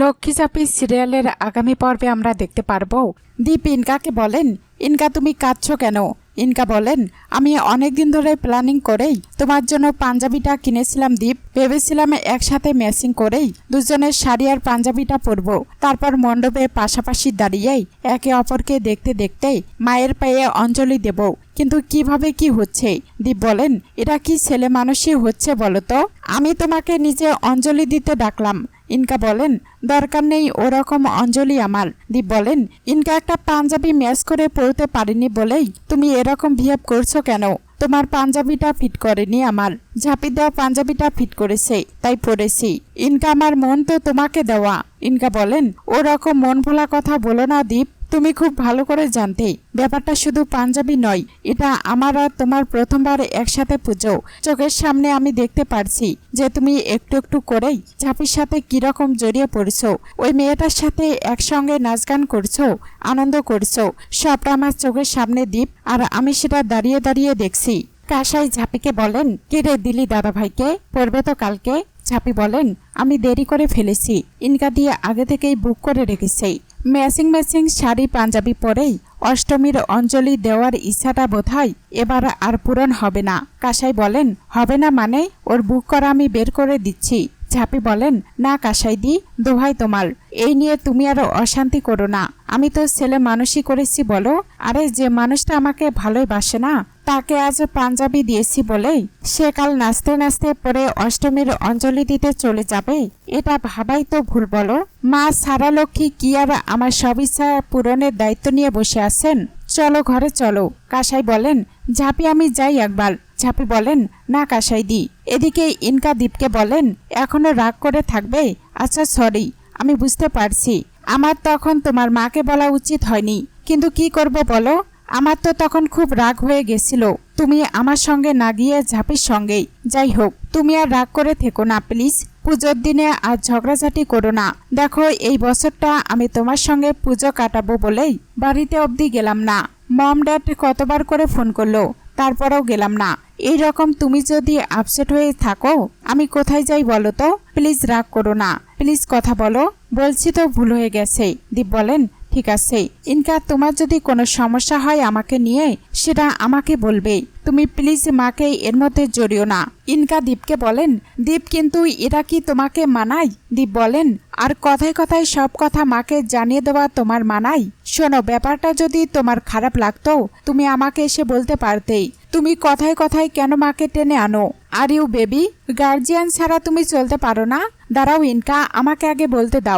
লক্ষ্মী চাপি সিরিয়ালের আগামী পর্বে আমরা দেখতে পারব। দীপ, ইনকাকে বলেন, ইনকা, তুমি কাঁদছো কেন? ইনকা বলেন, আমি অনেক দিন ধরে প্ল্যানিং করেই তোমার জন্য পাঞ্জাবিটা কিনেছিলাম, দীপ। ভেবেছিলাম একসাথে ম্যাচিং করেই দুজনের শাড়ি আর পাঞ্জাবিটা পরবো। তারপর মণ্ডপে পাশাপাশি দাঁড়িয়েই একে অপরকে দেখতে দেখতেই মায়ের পায়ে অঞ্জলি দেব। কিন্তু কীভাবে কি হচ্ছে? দীপ বলেন, এটা কি ছেলে মানুষই হচ্ছে বলো তো? আমি তোমাকে নিজে অঞ্জলি দিতে ডাকলাম। ইনকা বলেন, দরকার নেই, ওরকম অঞ্জলি আমার। দীপ বলেন, ইনকা একটা পাঞ্জাবি ম্যাচ করে পড়তে পারিনি বলেই তুমি এরকম বিহেভ করছ কেন? তোমার পাঞ্জাবিটা ফিট করেনি আমার। ঝাঁপি দেওয়া পাঞ্জাবিটা ফিট করেছে, তাই পড়েছি। ইনকা আমার মন তো তোমাকে দেওয়া। ইনকা বলেন, ওরকম মন ভোলা কথা বলো না দীপ। তুমি খুব ভালো করে জানতে ব্যাপারটা শুধু পাঞ্জাবি নয়, এটা আমার আর তোমার প্রথমবার একসাথে পুজো। চোখের সামনে আমি দেখতে পারছি যে তুমি একটু একটু করেই ঝাঁপির সাথে কীরকম জড়িয়ে পড়ছো। ওই মেয়েটার সাথে একসঙ্গে নাচ গান করছ, আনন্দ করছ, সবটা আমার চোখের সামনে দ্বীপ আর আমি সেটা দাঁড়িয়ে দাঁড়িয়ে দেখছি। কাসাই ঝাঁপিকে বলেন, কে রে দিলি দাদা ভাইকে পড়বে তো কালকে? ঝাঁপি বলেন, আমি দেরি করে ফেলেছি। ইনকা দিয়ে আগে থেকেই বুক করে রেখেছি। ম্যাচিং ম্যাচিং শাড়ি পাঞ্জাবি পরেই অষ্টমীর অঞ্জলি দেওয়ার ইচ্ছাটা বোধহয় এবার আর পূরণ হবে না। কাসাই বলেন, হবে না মানে ওর বুক করা আমি বের করে দিচ্ছি। ঝাঁপি বলেন, না কাসাই দি দোহাই তোমার। এই নিয়ে তুমি আরও অশান্তি করো না। আমি তো ছেলে মানুষই করেছি বলো। আরে যে মানুষটা আমাকে ভালোই বাসে না তাকে আজ পাঞ্জাবি দিয়েছি বলেই সে কাল নাচতে নাচতে পরে অষ্টমীর অঞ্জলি দিতে চলে যাবে, এটা ভাবাই তো ভুল বলো। মা সারা লক্ষ্মী কি আর আমার সব ইচ্ছা পূরণের দায়িত্ব নিয়ে বসে আছেন? চলো ঘরে চলো, কাসাই বলেন। ঝাঁপি আমি যাই একবার। ঝাঁপি বলেন, না কাসাই দি। এদিকে ইনকা দীপকে বলেন, এখনও রাগ করে থাকবে? আচ্ছা সরি আমি বুঝতে পারছি। আমার তখন তোমার মাকে বলা উচিত হয়নি। কিন্তু কি করব বলো? আমার তো তখন খুব রাগ হয়ে গেছিল। তুমি আমার সঙ্গে না গিয়ে ঝাঁপির সঙ্গেই। যাই হোক, তুমি আর রাগ করে থেকো না, প্লিজ। পুজোর দিনে আর ঝগড়াঝাটি করো না। দেখো, এই বছরটা আমি তোমার সঙ্গে পুজো কাটাবো বলেই বাড়িতে অবধি গেলাম না। মম ড্যাড কতবার করে ফোন করল, তারপরেও গেলাম না। এই রকম তুমি যদি আপসেট হয়ে থাকো, আমি কোথায় যাই বলো তো? প্লিজ রাগ করো না। প্লিজ কথা বলো। বলছি তো ভুল হয়ে গেছে। দীপ বলেন ঠিক আছে। ইনকা, তোমার যদি কোনো সমস্যা হয় আমাকে নিয়ে, সেটা আমাকে বলবে। তুমি প্লিজ মাকে এর মধ্যে জড়িও না। ইনকা দীপকে বলেন, দীপ, কিন্তু এটা কি তোমাকে মানায়? দীপ বলেন, আর কথায় কথায় সব কথা মাকে জানিয়ে দেওয়া তোমার মানাই শোনো, ব্যাপারটা যদি তোমার খারাপ লাগতো, তুমি আমাকে এসে বলতে পারতেই। তুমি কথায় কথায় কেন মাকে টেনে আনো? আর ইউ বেবি, গার্জিয়ান ছাড়া তুমি চলতে পারো না? দাঁড়াও ইনকা, আমাকে আগে বলতে দাও।